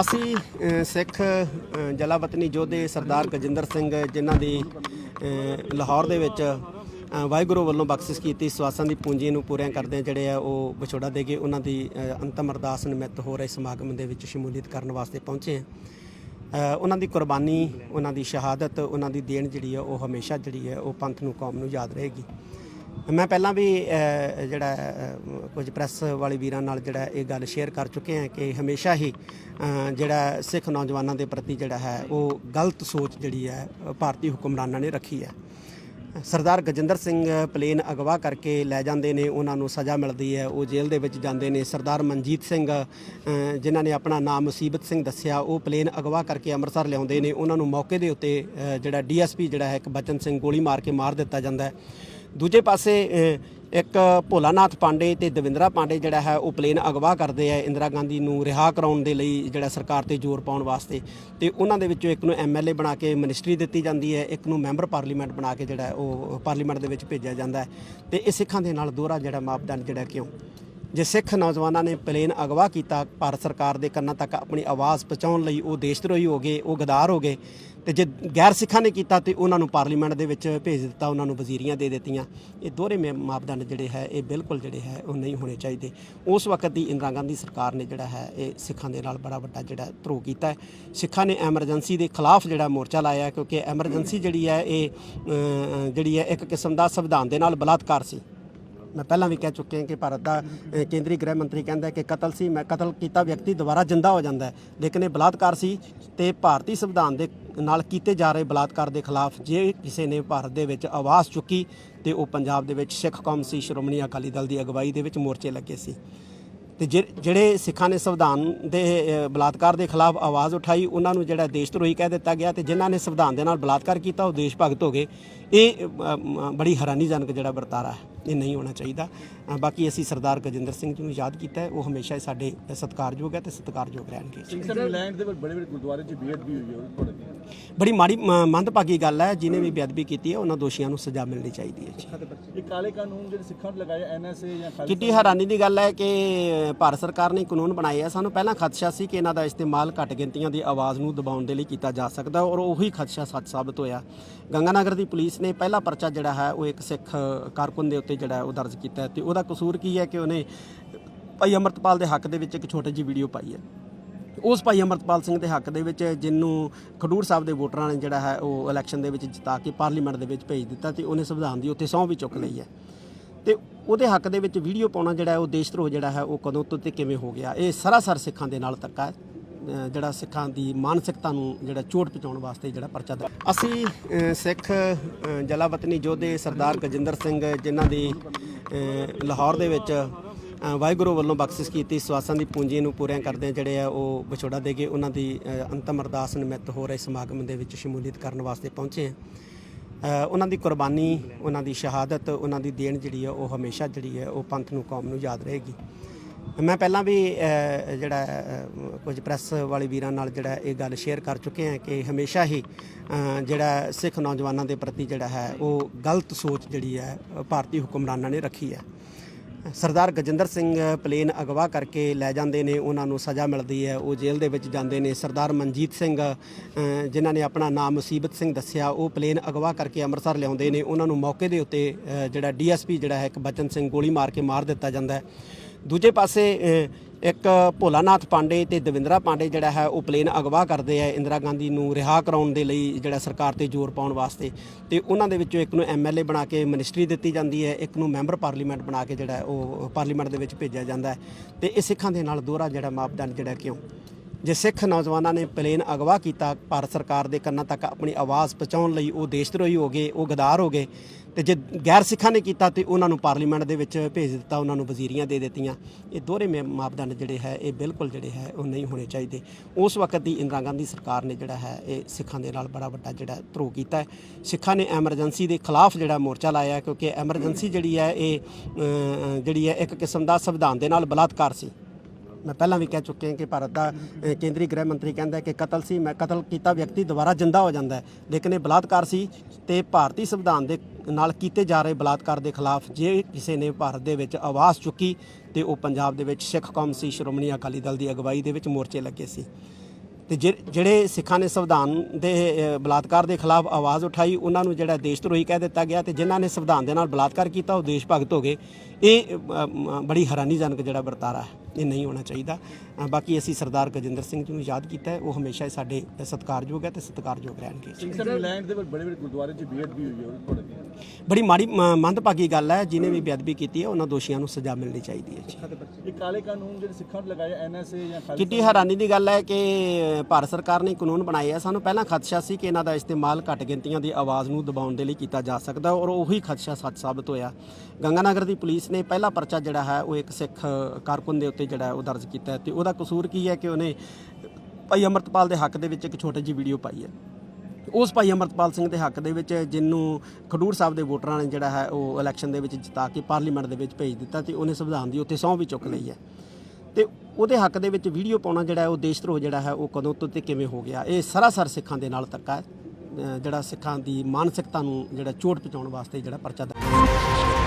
ਅਸੀਂ ਸਿੱਖ ਜਲਾਵਤਨੀ ਯੋਧੇ ਸਰਦਾਰ ਗਜਿੰਦਰ ਸਿੰਘ, ਜਿਨ੍ਹਾਂ ਦੀ ਲਾਹੌਰ ਦੇ ਵਿੱਚ ਵਾਹਿਗੁਰੂ ਵੱਲੋਂ ਬਖਸ਼ਿਸ਼ ਕੀਤੀ, ਸਵਾਸਾਂ ਦੀ ਪੂੰਜੀ ਨੂੰ ਪੂਰਿਆਂ ਕਰਦੇ ਜਿਹੜੇ ਆ, ਉਹ ਵਿਛੋੜਾ ਦੇ ਕੇ ਉਹਨਾਂ ਦੀ ਅੰਤਮ ਅਰਦਾਸ ਨਿਮਿਤ ਹੋ ਰਹੇ ਸਮਾਗਮ ਦੇ ਵਿੱਚ ਸ਼ਮੂਲੀਅਤ ਕਰਨ ਵਾਸਤੇ ਪਹੁੰਚੇ ਆ ਉਹਨਾਂ ਦੀ ਕੁਰਬਾਨੀ, ਉਹਨਾਂ ਦੀ ਸ਼ਹਾਦਤ, ਉਹਨਾਂ ਦੀ ਦੇਣ ਜਿਹੜੀ ਆ, ਉਹ ਹਮੇਸ਼ਾ ਜਿਹੜੀ ਹੈ ਉਹ ਪੰਥ ਨੂੰ, ਕੌਮ ਨੂੰ ਯਾਦ ਰਹੇਗੀ। ਮੈਂ ਪਹਿਲਾਂ ਵੀ ਜਿਹੜਾ ਕੁਝ ਪ੍ਰੈਸ ਵਾਲੇ ਵੀਰਾਂ ਨਾਲ ਜਿਹੜਾ ਇਹ ਗੱਲ ਸ਼ੇਅਰ ਕਰ ਚੁੱਕੇ ਹਾਂ ਕਿ ਹਮੇਸ਼ਾ ਹੀ ਜਿਹੜਾ ਸਿੱਖ ਨੌਜਵਾਨਾਂ ਦੇ ਪ੍ਰਤੀ ਜਿਹੜਾ ਹੈ ਉਹ ਗਲਤ ਸੋਚ ਜਿਹੜੀ ਹੈ ਭਾਰਤੀ ਹੁਕਮਰਾਨਾਂ ਨੇ ਰੱਖੀ ਹੈ। ਸਰਦਾਰ ਗਜਿੰਦਰ ਸਿੰਘ ਪਲੇਨ ਅਗਵਾ ਕਰਕੇ ਲੈ ਜਾਂਦੇ ਨੇ ਉਹਨਾਂ ਨੂੰ ਸਜ਼ਾ ਮਿਲਦੀ ਹੈ। ਉਹ ਜੇਲ੍ਹ ਦੇ ਵਿੱਚ ਜਾਂਦੇ ਨੇ। ਸਰਦਾਰ ਮਨਜੀਤ ਸਿੰਘ ਜਿਨ੍ਹਾਂ ਨੇ ਆਪਣਾ ਨਾਮ ਮੁਸੀਬਤ ਸਿੰਘ ਦੱਸਿਆ ਉਹ ਪਲੇਨ ਅਗਵਾ ਕਰਕੇ ਅੰਮ੍ਰਿਤਸਰ ਲਿਆਉਂਦੇ ਨੇ। ਉਹਨਾਂ ਨੂੰ ਮੌਕੇ ਦੇ ਉੱਤੇ ਅ, ਜਿਹੜਾ ਡੀਐਸਪੀ ਜਿਹੜਾ ਹੈ ਇੱਕ ਬਚਨ ਸਿੰਘ ਗੋਲੀ ਮਾਰ ਕੇ ਮਾਰ ਦਿੱਤਾ ਜਾਂਦਾ ਹੈ। ਦੂਜੇ ਪਾਸੇ ਅ, ਇੱਕ ਭੋਲਾਨਾਥ ਪਾਂਡੇ ਤੇ ਦਵਿੰਦਰਾ ਪਾਂਡੇ ਜਿਹੜਾ ਹੈ ਉਹ ਪਲੇਨ ਅਗਵਾ ਕਰਦੇ ਆ ਇੰਦਰਾ ਗਾਂਧੀ ਨੂੰ ਰਿਹਾ ਕਰਾਉਣ ਦੇ ਲਈ ਜਿਹੜਾ ਸਰਕਾਰ ਤੇ ਜ਼ੋਰ ਪਾਉਣ ਵਾਸਤੇ। ਤੇ ਉਹਨਾਂ ਦੇ ਵਿੱਚੋਂ ਇੱਕ ਨੂੰ ਐਮਐਲਏ ਬਣਾ ਕੇ ਮਿਨਿਸਟਰੀ ਦਿੱਤੀ ਜਾਂਦੀ ਹੈ ਇੱਕ ਨੂੰ ਮੈਂਬਰ ਪਾਰਲੀਮੈਂਟ ਬਣਾ ਕੇ ਜਿਹੜਾ ਉਹ ਪਾਰਲੀਮੈਂਟ ਦੇ ਵਿੱਚ ਭੇਜਿਆ ਜਾਂਦਾ ਹੈ। ਤੇ ਇਹ ਸਿੱਖਾਂ ਦੇ ਨਾਲ ਦੋਹਰਾ ਜਿਹੜਾ ਮਾਪਦੰਡ ਜਿਹੜਾ ਕਿਉਂ? ਜੇ ਸਿੱਖ ਨੌਜਵਾਨਾਂ ਨੇ ਪਲੇਨ ਅਗਵਾ ਕੀਤਾ, ਭਾਰਤ ਸਰਕਾਰ ਦੇ ਕੰਨਾਂ ਤੱਕ ਆਪਣੀ ਆਵਾਜ਼ ਪਹੁੰਚਾਉਣ ਲਈ ਉਹ ਦੇਸ਼ਦਰੋਹੀ ਹੋ ਗਏ, ਉਹ ਗਦਾਰ ਹੋ ਗਏ ਤੇ ਜੇ ਗੈਰ ਸਿੱਖਾਂ ਨੇ ਕੀਤਾ ਤੇ ਉਹਨਾਂ ਨੂੰ ਪਾਰਲੀਮੈਂਟ ਦੇ ਵਿੱਚ ਭੇਜ ਦਿੱਤਾ, ਉਹਨਾਂ ਨੂੰ ਵਜ਼ੀਰੀਆਂ ਦੇ ਦਿੱਤੀਆਂ। ਇਹ ਦੋਹਰੇ ਮੇ- ਮਾਪਦੰਡ ਜਿਹੜੇ ਹੈ, ਇਹ ਬਿਲਕੁਲ ਜਿਹੜੇ ਹੈ, ਉਹ ਨਹੀਂ ਹੋਣੇ ਚਾਹੀਦੇ। ਉਸ ਵਕਤ ਦੀ ਇੰਦਰਾ ਗਾਂਧੀ ਸਰਕਾਰ ਨੇ ਜਿਹੜਾ ਹੈ, ਇਹ ਸਿੱਖਾਂ ਦੇ ਨਾਲ ਬੜਾ ਵੱਡਾ ਜਿਹੜਾ ਧਰੋਹ ਕੀਤਾ ਸਿੱਖਾਂ ਨੇ ਐਮਰਜੈਂਸੀ ਦੇ ਖਿਲਾਫ ਜਿਹੜਾ ਮੋਰਚਾ ਲਾਇਆ ਕਿਉਂਕਿ ਐਮਰਜੈਂਸੀ ਜਿਹੜੀ ਹੈ, ਇਹ ਜਿਹੜੀ ਹੈ, ਇੱਕ ਕਿਸਮ ਦਾ ਸੰਵਿਧਾਨ ਦੇ ਨਾਲ ਬਲਾਤਕਾਰ ਸੀ। ਮੈਂ ਪਹਿਲਾਂ ਵੀ ਕਹਿ ਚੁੱਕਿਆ ਕਿ ਭਾਰਤ ਦਾ ਅ, ਕੇਂਦਰੀ ਗ੍ਰਹਿ ਮੰਤਰੀ ਕਹਿੰਦਾ ਹੈ ਕਿ ਕਤਲ ਸੀ ਮੈਂ ਕਤਲ ਕੀਤਾ ਵਿਅਕਤੀ ਦੁਬਾਰਾ ਜਿੰਦਾ ਹੋ ਜਾਂਦਾ ਹੈ। ਲੇਕਿਨ ਇਹ ਬਲਾਤਕਾਰ ਸੀ ਤੇ ਭਾਰਤੀ ਸੰਵਿਧਾਨ ਦੇ ਨਾਲ ਕੀਤੇ ਜਾ ਰਹੇ ਬਲਾਤਕਾਰ ਦੇ ਖਿਲਾਫ ਜੇ ਕਿਸੇ ਨੇ ਭਾਰਤ ਦੇ ਵਿੱਚ ਆਵਾਜ਼ ਚੁੱਕੀ ਤੇ ਉਹ ਪੰਜਾਬ ਦੇ ਵਿੱਚ ਸਿੱਖ ਕੌਮ ਸੀ ਸ਼੍ਰੋਮਣੀ ਅਕਾਲੀ ਦਲ ਦੀ ਅਗਵਾਈ ਦੇ ਵਿੱਚ ਮੋਰਚੇ ਲੱਗੇ ਸੀ। ਤੇ ਜਿ- ਜਿਹੜੇ ਸਿੱਖਾਂ ਨੇ ਸੰਵਿਧਾਨ ਦੇ ਬਲਾਤਕਾਰ ਦੇ ਖਿਲਾਫ ਆਵਾਜ਼ ਉਠਾਈ, ਉਹਨਾਂ ਨੂੰ ਜਿਹੜਾ ਦੇਸ਼ ਧਰੋਹੀ ਕਹਿ ਦਿੱਤਾ ਗਿਆ ਤੇ ਜਿਨ੍ਹਾਂ ਨੇ ਸੰਵਿਧਾਨ ਦੇ ਨਾਲ ਬਲਾਤਕਾਰ ਕੀਤਾ, ਉਹ ਦੇਸ਼ ਭਗਤ ਹੋ ਗਏ। ਇਹ ਬੜੀ ਹੈਰਾਨੀਜਨਕ ਜਿਹੜਾ ਵਰਤਾਰਾ ਹੈ, ਇਹ ਨਹੀਂ ਹੋਣਾ ਚਾਹੀਦਾ। ਬਾਕੀ ਅਸੀਂ ਸਰਦਾਰ ਗਜਿੰਦਰ ਸਿੰਘ ਜੀ ਨੂੰ ਯਾਦ ਕੀਤਾ ਹੈ, ਉਹ ਹਮੇਸ਼ਾ ਹੀ ਸਾਡੇ ਸਤਿਕਾਰਯੋਗ ਹੈ ਤੇ ਸਤਿਕਾਰਯੋਗ ਰਹਿਣਗੇ। ਇੰਗਲੈਂਡ ਦੇ ਬੜੇ ਬੜੇ ਗੁਰਦੁਆਰੇ 'ਚ ਬੇਅਦਬੀ ਹੋਈ ਹੈ ਬੜੀ ਮਾੜੀ ਮ, ਮੰਦਭਾਗੀ ਗੱਲ ਹੈ ਜਿਨੇ ਵੀ ਬੇਅਦਬੀ ਕੀਤੀ ਹੈ ਉਹਨਾਂ ਦੋਸ਼ੀਆਂ ਨੂੰ ਸਜ਼ਾ ਮਿਲਣੀ ਚਾਹੀਦੀ ਹੈ ਜੀ। ਇਹ ਕਾਲੇ ਕਾਨੂੰਨ ਜਿਹੜੇ ਸਿੱਖਾਂ ਤੇ ਲਗਾਏ ਐਨਐਸਏ ਜਾਂ ਖਾਲਿਸਤਾਨ ਕਿੱਡੀ ਹੈਰਾਨੀ ਦੀ ਗੱਲ ਹੈ ਕਿ ਭਾਰਤ ਸਰਕਾਰ ਨੇ ਕਾਨੂੰਨ ਬਣਾਏ ਆ। ਸਾਨੂੰ ਪਹਿਲਾਂ ਖਦਸ਼ਾ ਸੀ ਕਿ ਇਹਨਾਂ ਦਾ ਇਸਤੇਮਾਲ ਘੱਟ ਗਿਣਤੀਆਂ ਦੀ ਆਵਾਜ਼ ਨੂੰ ਦਬਾਉਣ ਦੇ ਲਈ ਕੀਤਾ ਜਾ ਸਕਦਾ ਔਰ ਉਹੀ ਖਦਸ਼ਾ ਸੱਚ ਸਾਬਤ ਹੋਇਆ। ਗੰਗਾਨਗਰ ਦੀ ਪੁਲਿਸ ਨੇ ਪਹਿਲਾ ਪਰਚਾ ਜਿਹੜਾ ਹੈ ਉਹ ਇੱਕ ਸਿੱਖ ਕਾਰਕੁਨ ਦੇ ਉੱਤੇ ਜਿਹੜਾ ਹੈ ਉਹ ਦਰਜ ਕੀਤਾ ਹੈ ਤੇ ਉਹਦਾ ਕਸੂਰ ਕੀ ਹੈ ਕਿ ਉਹਨੇ ਭਾਈ ਅਮਰਤਪਾਲ ਦੇ ਹੱਕ ਦੇ ਵਿੱਚ ਇੱਕ ਛੋਟੀ ਜਿਹੀ ਵੀਡੀਓ ਪਾਈ ਹੈ। ਉਸ ਭਾਈ ਅਮਰਤਪਾਲ ਸਿੰਘ ਦੇ ਹੱਕ ਦੇ ਵਿੱਚ ਜਿਹਨੂੰ ਖਡੂਰ ਸਾਹਿਬ ਦੇ ਵੋਟਰਾਂ ਨੇ ਜਿਹੜਾ ਹੈ ਉਹ ਇਲੈਕਸ਼ਨ ਦੇ ਵਿੱਚ ਜਿਤਾ ਕੇ ਪਾਰਲੀਮੈਂਟ ਦੇ ਵਿੱਚ ਭੇਜ ਦਿੱਤਾ ਤੇ ਉਹਨੇ ਸੰਵਿਧਾਨ ਦੀ ਉੱਥੇ ਸਹੁੰ ਵੀ ਚੁੱਕ ਲਈ ਹੈ। ਤੇ ਉਹਦੇ ਹੱਕ ਦੇ ਵਿੱਚ ਵੀਡੀਓ ਪਾਉਣਾ ਜਿਹੜਾ ਉਹ ਦੇਸ਼ ਧਰੋਹ ਜਿਹੜਾ ਹੈ ਉਹ ਕਦੋਂ ਤੋਂ ਤੇ ਕਿਵੇਂ ਹੋ ਗਿਆ ਇਹ ਸਰਾਸਰ ਸਿੱਖਾਂ ਦੇ ਨਾਲ ਧੱਕਾ ਹੈ। ਜਿਹੜਾ ਸਿੱਖਾਂ ਦੀ ਮਾਨਸਿਕਤਾ ਨੂੰ ਜਿਹੜਾ ਚੋਟ ਪਹੁੰਚਾਉਣ ਵਾਸਤੇ ਜਿਹੜਾ ਪਰਚਾ ਦ ਅਸੀਂ ਸਿੱਖ ਅ, ਜਲਾਵਤਨੀ ਯੋਧੇ ਸਰਦਾਰ ਗਜਿੰਦਰ ਸਿੰਘ ਜਿਨ੍ਹਾਂ ਦੀ ਲਾਹੌਰ ਦੇ ਵਿੱਚ ਵਾਹਿਗੁਰੂ ਵੱਲੋਂ ਬਖਸ਼ਿਸ਼ ਕੀਤੀ, ਸਵਾਸਾਂ ਦੀ ਪੂੰਜੀ ਨੂੰ ਪੂਰਿਆਂ ਕਰਦੇ ਜਿਹੜੇ ਆ ਉਹ ਵਿਛੋੜਾ ਦੇ ਕੇ ਉਹਨਾਂ ਦੀ ਅੰਤਮ ਅਰਦਾਸ ਨਿਮਿਤ ਹੋ ਰਹੇ ਸਮਾਗਮ ਦੇ ਵਿੱਚ ਸ਼ਮੂਲੀਅਤ ਕਰਨ ਵਾਸਤੇ ਪਹੁੰਚੇ ਆ। ਉਹਨਾਂ ਦੀ ਕੁਰਬਾਨੀ, ਉਹਨਾਂ ਦੀ ਸ਼ਹਾਦਤ, ਉਹਨਾਂ ਦੀ ਦੇਣ ਜਿਹੜੀ ਹੈ ਉਹ ਹਮੇਸ਼ਾ ਜਿਹੜੀ ਹੈ ਉਹ ਪੰਥ ਨੂੰ, ਕੌਮ ਨੂੰ ਯਾਦ ਰਹੇਗੀ। ਮੈਂ ਪਹਿਲਾਂ ਵੀ ਜਿਹੜਾ ਕੁਝ ਪ੍ਰੈਸ ਵਾਲੇ ਵੀਰਾਂ ਨਾਲ ਜਿਹੜਾ ਇਹ ਗੱਲ ਸ਼ੇਅਰ ਕਰ ਚੁੱਕੇ ਹਾਂ ਕਿ ਹਮੇਸ਼ਾ ਹੀ ਜਿਹੜਾ ਸਿੱਖ ਨੌਜਵਾਨਾਂ ਦੇ ਪ੍ਰਤੀ ਜਿਹੜਾ ਹੈ ਉਹ ਗਲਤ ਸੋਚ ਜਿਹੜੀ ਹੈ, ਭਾਰਤੀ ਹੁਕਮਰਾਨਾਂ ਨੇ ਰੱਖੀ ਹੈ। ਸਰਦਾਰ ਗਜਿੰਦਰ ਸਿੰਘ ਪਲੇਨ ਅਗਵਾ ਕਰਕੇ ਲੈ ਜਾਂਦੇ ਨੇ ਉਹਨਾਂ ਨੂੰ ਸਜ਼ਾ ਮਿਲਦੀ ਹੈ। ਉਹ ਜੇਲ੍ਹ ਦੇ ਵਿੱਚ ਜਾਂਦੇ ਨੇ। ਸਰਦਾਰ ਮਨਜੀਤ ਸਿੰਘ ਜਿਨ੍ਹਾਂ ਨੇ ਆਪਣਾ ਨਾਮ ਮੁਸੀਬਤ ਸਿੰਘ ਦੱਸਿਆ ਉਹ ਪਲੇਨ ਅਗਵਾ ਕਰਕੇ ਅੰਮ੍ਰਿਤਸਰ ਲਿਆਉਂਦੇ ਨੇ। ਉਹਨਾਂ ਨੂੰ ਮੌਕੇ ਦੇ ਉੱਤੇ ਅ, ਜਿਹੜਾ ਡੀਐਸਪੀ ਜਿਹੜਾ ਹੈ ਇੱਕ ਬਚਨ ਸਿੰਘ ਗੋਲੀ ਮਾਰ ਕੇ ਮਾਰ ਦਿੱਤਾ ਜਾਂਦਾ ਹੈ। ਦੂਜੇ ਪਾਸੇ ਇੱਕ ਭੋਲਾਨਾਥ ਪਾਂਡੇ ਤੇ ਦਵਿੰਦਰਾ ਪਾਂਡੇ ਜਿਹੜਾ ਹੈ, ਉਹ ਪਲੇਨ ਅਗਵਾ ਕਰਦੇ ਆ ਇੰਦਰਾ ਗਾਂਧੀ ਨੂੰ ਰਿਹਾ ਕਰਾਉਣ ਦੇ ਲਈ ਜਿਹੜਾ ਸਰਕਾਰ ਤੇ ਜ਼ੋਰ ਪਾਉਣ ਵਾਸਤੇ। ਤੇ ਉਹਨਾਂ ਦੇ ਵਿੱਚੋਂ ਇੱਕ ਨੂੰ ਐਮਐਲਏ ਬਣਾ ਕੇ ਮਿਨਿਸਟਰੀ ਦਿੱਤੀ ਜਾਂਦੀ ਹੈ, ਇੱਕ ਨੂੰ ਮੈਂਬਰ ਪਾਰਲੀਮੈਂਟ ਬਣਾ ਕੇ ਜਿਹੜਾ ਉਹ ਪਾਰਲੀਮੈਂਟ ਦੇ ਵਿੱਚ ਭੇਜਿਆ ਜਾਂਦਾ ਹੈ। ਤੇ ਇਹ ਸਿੱਖਾਂ ਦੇ ਨਾਲ ਦੋਹਰਾ ਜਿਹੜਾ ਮਾਪਦੰਡ ਜਿਹੜਾ ਕਿਉਂ? ਜੇ ਸਿੱਖ ਨੌਜਵਾਨਾਂ ਨੇ ਪਲੇਨ ਅਗਵਾ ਕੀਤਾ, ਭਾਰਤ ਸਰਕਾਰ ਦੇ ਕੰਨਾਂ ਤੱਕ ਆਪਣੀ ਆਵਾਜ਼ ਪਹੁੰਚਾਉਣ ਲਈ ਉਹ ਦੇਸ਼ਦਰੋਹੀ ਹੋ ਗਏ, ਉਹ ਗਦਾਰ ਹੋ ਗਏ ਤੇ ਜੇ ਗੈਰ ਸਿੱਖਾਂ ਨੇ ਕੀਤਾ ਤੇ ਉਹਨਾਂ ਨੂੰ ਪਾਰਲੀਮੈਂਟ ਦੇ ਵਿੱਚ ਭੇਜ ਦਿੱਤਾ, ਉਹਨਾਂ ਨੂੰ ਵਜ਼ੀਰੀਆਂ ਦੇ ਦਿੱਤੀਆਂ। ਇਹ ਦੋਹਰੇ ਮੇ- ਮਾਪਦੰਡ ਜਿਹੜੇ ਹੈ, ਇਹ ਬਿਲਕੁਲ ਜਿਹੜੇ ਹੈ, ਉਹ ਨਹੀਂ ਹੋਣੇ ਚਾਹੀਦੇ। ਉਸ ਵਕਤ ਦੀ ਇੰਦਰਾ ਗਾਂਧੀ ਸਰਕਾਰ ਨੇ ਜਿਹੜਾ ਹੈ, ਇਹ ਸਿੱਖਾਂ ਦੇ ਨਾਲ ਬੜਾ ਵੱਡਾ ਜਿਹੜਾ ਧਰੋਹ ਕੀਤਾ ਸਿੱਖਾਂ ਨੇ ਐਮਰਜੈਂਸੀ ਦੇ ਖਿਲਾਫ ਜਿਹੜਾ ਮੋਰਚਾ ਲਾਇਆ ਕਿਉਂਕਿ ਐਮਰਜੈਂਸੀ ਜਿਹੜੀ ਹੈ, ਇਹ ਜਿਹੜੀ ਹੈ, ਇੱਕ ਕਿਸਮ ਦਾ ਸੰਵਿਧਾਨ ਦੇ ਨਾਲ ਬਲਾਤਕਾਰ ਸੀ। ਮੈਂ ਪਹਿਲਾਂ ਵੀ ਕਹਿ ਚੁੱਕਿਆ ਕਿ ਭਾਰਤ ਦਾ ਅ, ਕੇਂਦਰੀ ਗ੍ਰਹਿ ਮੰਤਰੀ ਕਹਿੰਦਾ ਹੈ ਕਿ ਕਤਲ ਸੀ ਮੈਂ ਕਤਲ ਕੀਤਾ ਵਿਅਕਤੀ ਦੁਬਾਰਾ ਜਿੰਦਾ ਹੋ ਜਾਂਦਾ ਹੈ। ਲੇਕਿਨ ਇਹ ਬਲਾਤਕਾਰ ਸੀ ਤੇ ਭਾਰਤੀ ਸੰਵਿਧਾਨ ਦੇ ਨਾਲ ਕੀਤੇ ਜਾ ਰਹੇ ਬਲਾਤਕਾਰ ਦੇ ਖਿਲਾਫ ਜੇ ਕਿਸੇ ਨੇ ਭਾਰਤ ਦੇ ਵਿੱਚ ਆਵਾਜ਼ ਚੁੱਕੀ ਤੇ ਉਹ ਪੰਜਾਬ ਦੇ ਵਿੱਚ ਸਿੱਖ ਕੌਮ ਸੀ ਸ਼੍ਰੋਮਣੀ ਅਕਾਲੀ ਦਲ ਦੀ ਅਗਵਾਈ ਦੇ ਵਿੱਚ ਮੋਰਚੇ ਲੱਗੇ ਸੀ। ਤੇ ਜਿ- ਜਿਹੜੇ ਸਿੱਖਾਂ ਨੇ ਸੰਵਿਧਾਨ ਦੇ ਬਲਾਤਕਾਰ ਦੇ ਖਿਲਾਫ ਆਵਾਜ਼ ਉਠਾਈ ਉਹਨਾਂ ਨੂੰ ਜਿਹੜਾ ਦੇਸ਼ ਧਰੋਹੀ ਕਹਿ ਦਿੱਤਾ ਗਿਆ ਤੇ ਜਿਨ੍ਹਾਂ ਨੇ ਸੰਵਿਧਾਨ ਦੇ ਨਾਲ ਬਲਾਤਕਾਰ ਕੀਤਾ ਉਹ ਦੇਸ਼ ਭਗਤ ਹੋ ਗਏ। ਇਹ ਅ, ਬੜੀ ਹੈਰਾਨੀਜਨਕ ਜਿਹੜਾ ਵਰਤਾਰਾ ਹੈ ਇਹ ਨਹੀਂ ਹੋਣਾ ਚਾਹੀਦਾ। ਬਾਕੀ ਅਸੀਂ ਸਰਦਾਰ ਗਜਿੰਦਰ ਸਿੰਘ ਜੀ ਨੂੰ ਯਾਦ ਕੀਤਾ ਹੈ ਉਹ ਹਮੇਸ਼ਾ ਹੀ ਸਾਡੇ ਸਤਿਕਾਰਯੋਗ ਹੈ ਤੇ ਸਤਿਕਾਰਯੋਗ ਰਹਿਣਗੇ। ਸਿੰਘ ਸਾਹਿਬ ਇੰਗਲੈਂਡ ਦੇ ਬੜੇ ਬੜੇ ਗੁਰਦੁਆਰੇ 'ਚ ਬੇਅਦਬੀ ਹੋਈ ਹੈ ਬੜੀ ਮਾੜੀ ਮ, ਮੰਦਭਾਗੀ ਗੱਲ ਹੈ ਜਿਨੇ ਵੀ ਬੇਅਦਬੀ ਕੀਤੀ ਹੈ ਉਹਨਾਂ ਦੋਸ਼ੀਆਂ ਨੂੰ ਸਜ਼ਾ ਮਿਲਣੀ ਚਾਹੀਦੀ ਹੈ ਜੀ। ਇਹ ਕਾਲੇ ਕਾਨੂੰਨ ਜਿਹੜੇ ਸਿੱਖਾਂ ਨੂੰ ਲਗਾਏ ਐਨਐਸਏ ਜਾਂ ਖਾਲਿਸਤਾਨ ਕਿੱਡੀ ਹੈਰਾਨੀ ਦੀ ਗੱਲ ਹੈ ਕਿ ਭਾਰਤ ਸਰਕਾਰ ਨੇ ਕਾਨੂੰਨ ਬਣਾਏ ਆ। ਸਾਨੂੰ ਪਹਿਲਾਂ ਖਦਸ਼ਾ ਸੀ ਕਿ ਇਹਨਾਂ ਦਾ ਇਸਤੇਮਾਲ ਘੱਟ ਗਿਣਤੀਆਂ ਦੀ ਆਵਾਜ਼ ਨੂੰ ਦਬਾਉਣ ਦੇ ਲਈ ਕੀਤਾ ਜਾ ਸਕਦਾ ਔਰ ਉਹੀ ਖਦਸ਼ਾ ਸੱਚ ਸਾਬਤ ਹੋਇਆ। ਗੰਗਾਨਗਰ ਦੀ ਪੁਲਿਸ ਨੇ ਪਹਿਲਾ ਪਰਚਾ ਜਿਹੜਾ ਹੈ ਉਹ ਇੱਕ ਸਿੱਖ ਕਾਰਕੁਨ ਦੇ ਉੱਤੇ ਜਿਹੜਾ ਹੈ ਉਹ ਦਰਜ ਕੀਤਾ ਹੈ ਤੇ ਉਹਦਾ ਕਸੂਰ ਕੀ ਹੈ ਕਿ ਉਹਨੇ ਭਾਈ ਅਮਰਤਪਾਲ ਦੇ ਹੱਕ ਦੇ ਵਿੱਚ ਇੱਕ ਛੋਟੀ ਜਿਹੀ ਵੀਡੀਓ ਪਾਈ ਹੈ। ਉਸ ਭਾਈ ਅਮਰਤਪਾਲ ਸਿੰਘ ਦੇ ਹੱਕ ਦੇ ਵਿੱਚ ਜਿਹਨੂੰ ਖਡੂਰ ਸਾਹਿਬ ਦੇ ਵੋਟਰਾਂ ਨੇ ਜਿਹੜਾ ਹੈ ਉਹ ਇਲੈਕਸ਼ਨ ਦੇ ਵਿੱਚ ਜਿਤਾ ਕੇ ਪਾਰਲੀਮੈਂਟ ਦੇ ਵਿੱਚ ਭੇਜ ਦਿੱਤਾ ਤੇ ਉਹਨੇ ਸੰਵਿਧਾਨ ਦੀ ਉੱਥੇ ਸਹੁੰ ਵੀ ਚੁੱਕ ਲਈ ਹੈ। ਤੇ ਉਹਦੇ ਹੱਕ ਦੇ ਵਿੱਚ ਵੀਡੀਓ ਪਾਉਣਾ ਜਿਹੜਾ ਉਹ ਦੇਸ਼ ਧਰੋਹ ਜਿਹੜਾ ਹੈ ਉਹ ਕਦੋਂ ਤੋਂ ਤੇ ਕਿਵੇਂ ਹੋ ਗਿਆ, ਇਹ ਸਰਾਸਰ ਸਿੱਖਾਂ ਦੇ ਨਾਲ ਧੱਕਾ ਹੈ। ਜਿਹੜਾ ਸਿੱਖਾਂ ਦੀ ਮਾਨਸਿਕਤਾ ਨੂੰ ਜਿਹੜਾ ਚੋਟ ਪਹੁੰਚਾਉਣ ਵਾਸਤੇ ਜਿਹੜਾ ਪਰਚਾ ਦਰਜ